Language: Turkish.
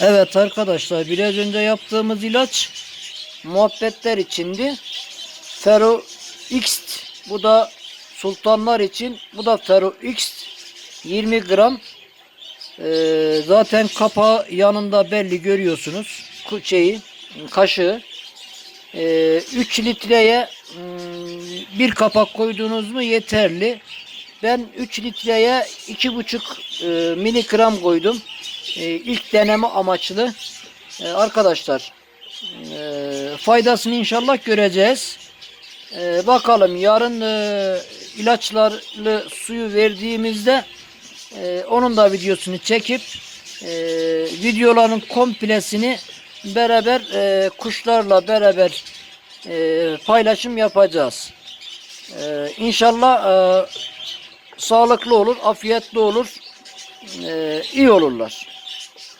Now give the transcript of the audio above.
Evet arkadaşlar biraz önce yaptığımız ilaç muhabbetler içindi. Fero X bu da sultanlar için bu da Fero X 20 gram Ee, zaten kapağı yanında belli görüyorsunuz şeyi kaşığı Ee, 3 litreye hmm, bir kapak koyduğunuz mu yeterli. Ben 3 litreye 2,5 e, miligram koydum. E, ilk deneme amaçlı. E, arkadaşlar e, faydasını inşallah göreceğiz. E, bakalım yarın e, ilaçlarlı suyu verdiğimizde e, onun da videosunu çekip e, videoların komplesini beraber e, kuşlarla beraber e, paylaşım yapacağız. E, inşallah e, sağlıklı olur, afiyetli olur, e, iyi olurlar.